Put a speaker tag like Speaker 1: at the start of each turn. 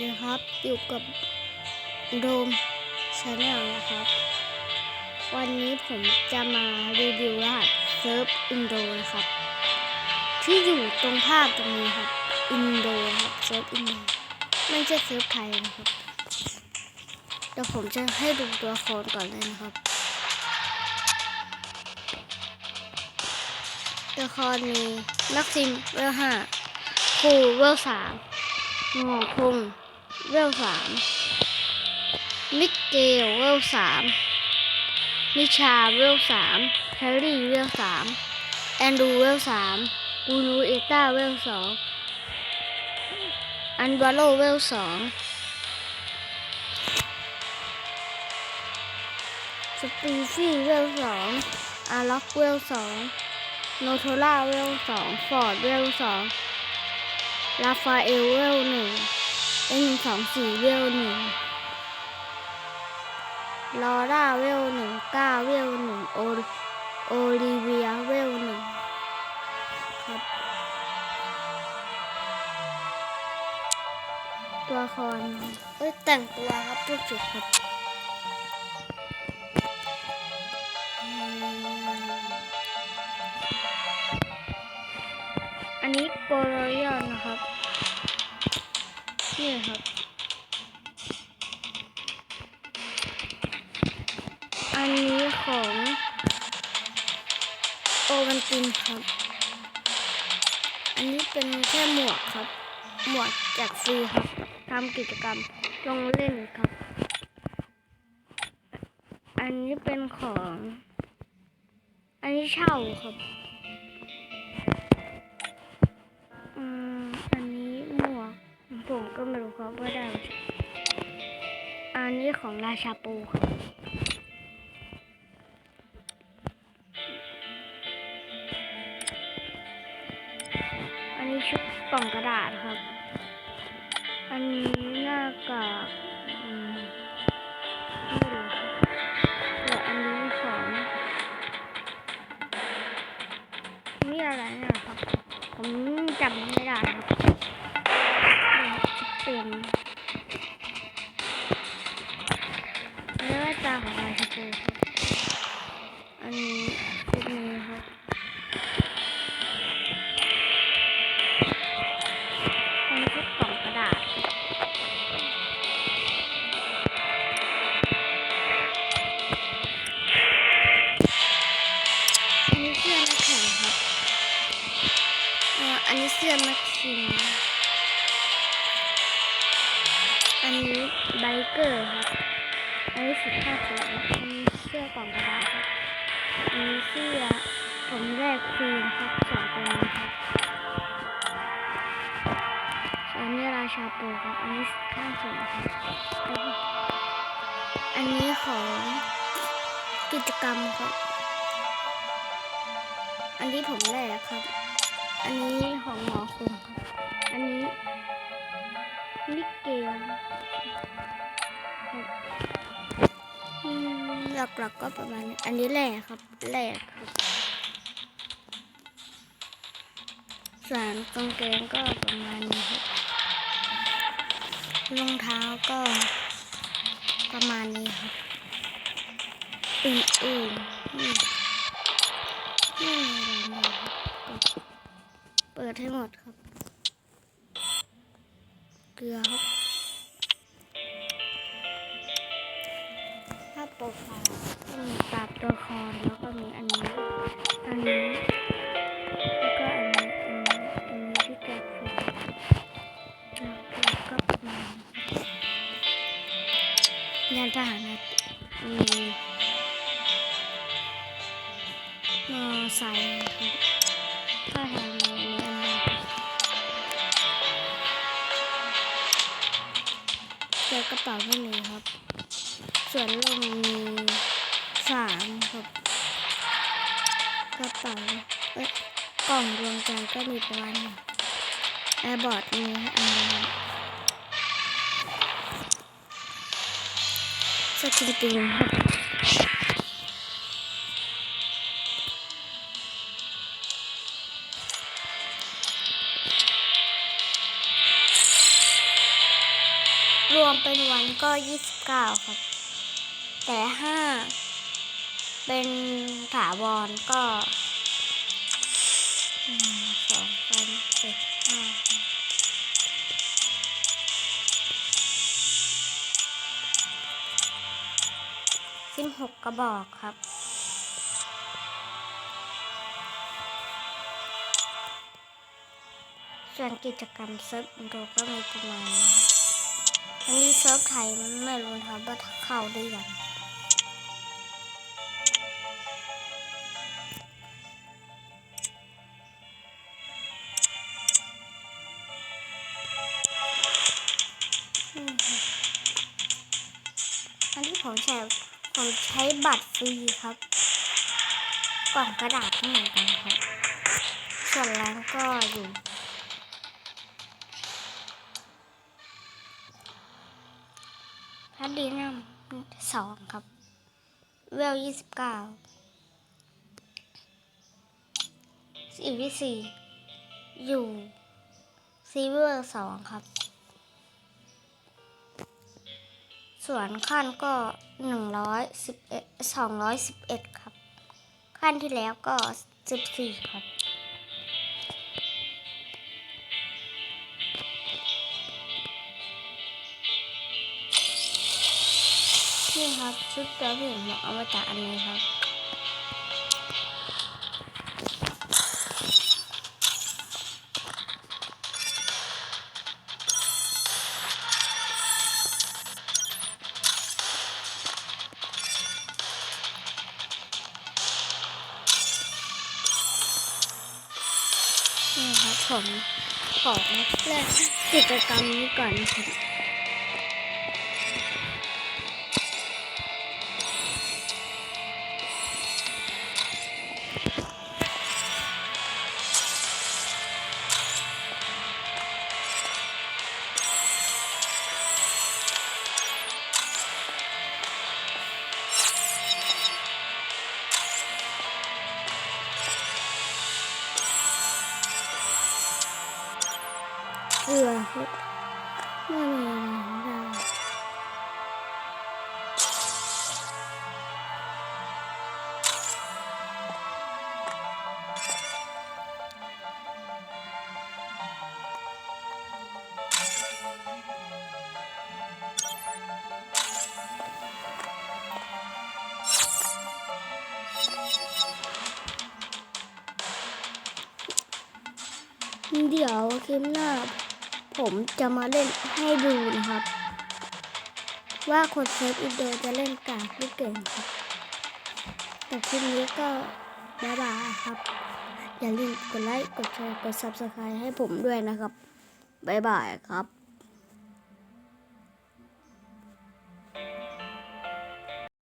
Speaker 1: ดีครับอยู่กับโดมชาแนลนะครับ วันนี้ผมจะมารีวิวรหัสเซิร์ฟอินโดนะครับ ที่อยู่ตรงภาพตรงนี้ครับอินโดครับเซิร์ฟอินโดไม่ใช่เซิร์ฟไทยนะครับเดี๋ยวผมจะให้ดูตัวละครก่อนเลยนะครับ ตัวละครมีนักซิมเวลห้าครูเวลสามงอคงษ์ เวลสามมิกเกลเวลสามมิชาเวลสามแฮร์รี่เวลสามแอนดูเวลสามกูรูเอต้าเวลสองอันวาโลเวลสองสปีฟี่เวลสองอาล็อกเวลสองโนโทล่าเวลสองฟอร์ดเวลสองลาฟาเอลเวลหนึ่ง เอ็นสองสี่เวลหนึ่งลอร่าเวลหนึ่งก้าเวลหนึ่งโอโอลิเวียเวลหนึ่งครับ ตัวละครเอ้ยแต่งตัวครับพูดผิดครับอันนี้โกโรยอนนะครับ นี่ครับอันนี้ของโอวันตินครับ อันนี้เป็นแค่หมวกครับ หมวกแจกฟรีครับทำกิจกรรมลงเล่นครับ อันนี้เป็นของ อันนี้เช่าครับ อืม ก็ไม่รู้ครับว่าได้ อันนี้ของราชาปูครับอันนี้ชุดกล่องกระดาษครับ อันนี้หน้ากากไม่รู้ครับและอันนี้ของนี่อะไรเนี่ยครับผมจำไม่ได้ครับ นนี้เสื้อนักชิงอันนี้ไบเกอร์ครับ อันนี้สิบห้าตัวอันนี้เสื้อกล่องกระดาษครับ อันนี้เสื้อผมแรกครีมครับสองตัวนี้ครับอันนี้ราชาปูครับ อันนี้ข้างสูงครับ อันนี้ของกิจกรรมครับ อันนี้ผมแรกครับ อันนี้ของหมอคงครับอันนี้มิเกลหลักๆก็ประมาณนี้ อันนี้แรกครับแรกครับส่วนกางเกงก็ประมาณนี้ครับรองเท้าก็ประมาณนี้ครับอื่นๆนี่นี่ เปิดให้หมดครับ เกลือครับถ้าโปรไฟล์ก็มีตาตัวละครแล้วก็มีอันนี้ อันนี้ แล้วก็อันนี้ อันนี้อันนี้ที่แกะฟรีแล้วก็ประมาณนี้ครับยานพาหนะมีมอไซค์ครับถ้าทางนี้อันนี้อันนี้ เจอกระเป๋าไม่มีครับ ส่วนลมมีสามครับ กระเป๋าเอ้ยกล่องดวงใจก็มีประมาณหนึ่งแอร์บอร์ดมีอันเดียวสกินตีนครับ รวมเป็นวันก็ยี่สิบเก้าครับ แต่ถ้าเป็นถาวรก็สองสามสี่ห้าสิบหกกระบอกครับส่วนกิจกรรมเซิร์ฟอินโดก็มีประมาณนี้ อันนี้เซิร์ฟไทยไม่รู้ครับว่าเข้าได้ยังอืมครับอันที่ผมใช้ผมใช้บัตรฟรีครับกล่องกระดาษก็เหมือนกันครับ ส่วนแรงก็อยู่ พัดดีนัมสองครับ เวลยี่สิบเก้าสี่วิสี่อยู่ซีเวอร์สองครับ ส่วนขั้นก็หนึ่งร้อยสิบเอ็ดสองร้อยสิบเอ็ดครับ ขั้นที่แล้วก็สิบสี่ครับ นี่ครับ ชุดตัวที่ผมเอามาจากอันนี้ครับนี่ครับผมขอเล่นกิจกรรมนี้ก่อนครับ ไม่มีอะไรได้เดี๋ยวคลิปหน้า ผมจะมาเล่นให้ดูนะครับ ว่าคนเซฟอินโดจะเล่นกากหรือเก่งครับ แต่คลิปนี้ก็บ๊ายบายครับ อย่าลืมกดไลค์ กดแชร์ กด subscribe ให้ผมด้วยนะครับ บ๊ายบายครับ